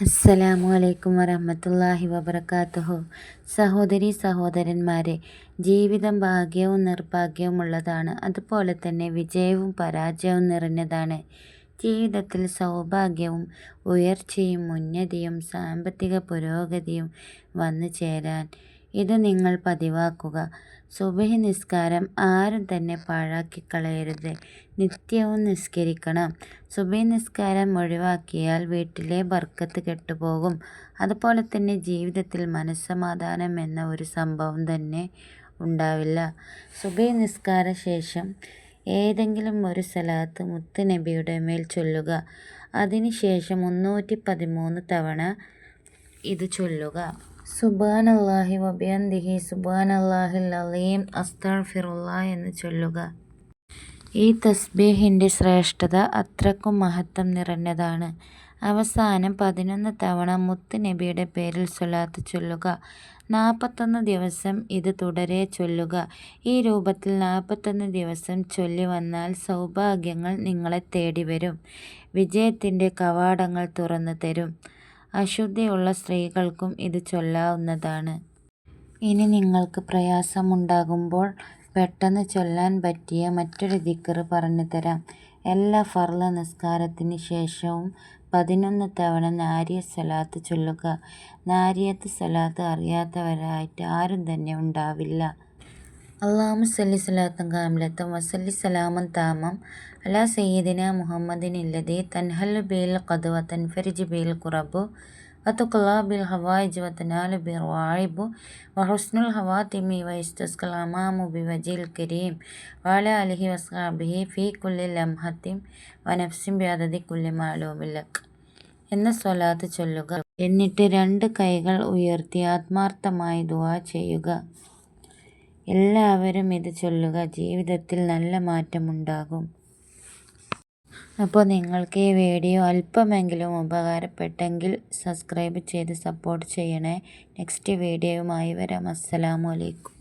അസ്സലാമു അലൈക്കും വറഹ്മത്തുള്ളാഹി വബറകാതുഹു സഹോദരി സഹോദരന്മാരെ ജീവിതം ഭാഗ്യവും നിർഭാഗ്യവുമുള്ളതാണ്. അതുപോലെ തന്നെ വിജയവും പരാജയവും നിറഞ്ഞതാണ്. ജീവിതത്തിൽ സൗഭാഗ്യവും ഉയർച്ചയും ഉന്നതിയും സാമ്പത്തിക പുരോഗതിയും വന്നു ചേരാൻ ഇത് നിങ്ങൾ പതിവാക്കുക. സുബഹി നിസ്കാരം ആരും തന്നെ പാഴാക്കി കളയരുത് നിത്യവും നിസ്കരിക്കണം. സുബഹി നിസ്കാരം ഒഴിവാക്കിയാൽ വീട്ടിലെ ബർക്കത്ത് കെട്ടുപോകും. അതുപോലെ തന്നെ ജീവിതത്തിൽ മനസ്സമാധാനം എന്ന ഒരു സംഭവം തന്നെ ഉണ്ടാവില്ല. സുബഹി നിസ്കാര ശേഷം ഏതെങ്കിലും ഒരു സലാത്ത് മുത്തുനബിയുടെ മേൽ ചൊല്ലുക. അതിനുശേഷം മുന്നൂറ്റി പതിമൂന്ന് തവണ ഇത് ചൊല്ലുക. സുബാനല്ലാഹി വബിയന്തിഹി സുബാനല്ലാഹിൽ അലീം അസ്തഗ്ഫിറുല്ലാ എന്ന് ചൊല്ലുക. ഈ തസ്ബീഹിന്റെ ശ്രേഷ്ഠത അത്രക്കും മഹത്വം നിറഞ്ഞതാണ്. അവസാനം പതിനൊന്ന് തവണ മുത്ത് നബിയുടെ പേരിൽ സ്വലാത്ത് ചൊല്ലുക. നാൽപ്പത്തൊന്ന് ദിവസം ഇത് തുടരെ ചൊല്ലുക. ഈ രൂപത്തിൽ നാൽപ്പത്തൊന്ന് ദിവസം ചൊല്ലി വന്നാൽ സൗഭാഗ്യങ്ങൾ നിങ്ങളെ തേടി വരും വിജയത്തിന്റെ കവാടങ്ങൾ തുറന്നു തരും. അശുദ്ധിയുള്ള സ്ത്രീകൾക്കും ഇത് ചൊല്ലാവുന്നതാണ്. ഇനി നിങ്ങൾക്ക് പ്രയാസമുണ്ടാകുമ്പോൾ പെട്ടെന്ന് ചൊല്ലാൻ പറ്റിയ മറ്റൊരു ദിക്ർ പറഞ്ഞു തരാം. എല്ലാ ഫർൾ നിസ്കാരത്തിന് ശേഷവും പതിനൊന്ന് തവണ നാരിയ സ്വലാത്ത് ചൊല്ലുക. നാരിയത്ത് സ്വലാത്ത് അറിയാത്തവരായിട്ട് ആരും തന്നെ ഉണ്ടാവില്ല. അള്ളാഹു സല്ലി സ്വലാത്തും കാമിലത്തും വസല്ലി സലാമും താമം അലാ സയ്യിദിന മുഹമ്മദിൻ ഇല്ലതി തൻഹൽ ബിൽ കദുവ തൻഫരിജ് ബിൽ കുറബു വത്തുക്കുള്ള ബിൽ ഹവായിജ് വത്തനാൽ ബിർ വായിബു വഹുസ്നുൽ ഹവാതിമി വയസ്തുസ്കൽ ബി വജീൽ കരീം വാല അലിഹി വസ്ഹാബിഹി ഫി കുല്ലി ലംഹത്തിം വനഫ്സിം ബിഅദദി കുല്ലി മാലൂമില്ലക് എന്ന സ്വലാത്ത് ചൊല്ലുക. എന്നിട്ട് രണ്ട് കൈകൾ ഉയർത്തി ആത്മാർത്ഥമായി ദുവാ ചെയ്യുക. എല്ലാവരും ഇത് ചൊല്ലുക. ജീവിതത്തിൽ നല്ല മാറ്റമുണ്ടാകും. അപ്പോൾ നിങ്ങൾക്ക് ഈ വീഡിയോ അല്പമെങ്കിലും ഉപകാരപ്പെട്ടെങ്കിൽ സബ്സ്ക്രൈബ് ചെയ്ത് സപ്പോർട്ട് ചെയ്യണേ. നെക്സ്റ്റ് വീഡിയോയുമായി വരാം. അസ്സലാമു അലൈക്കും.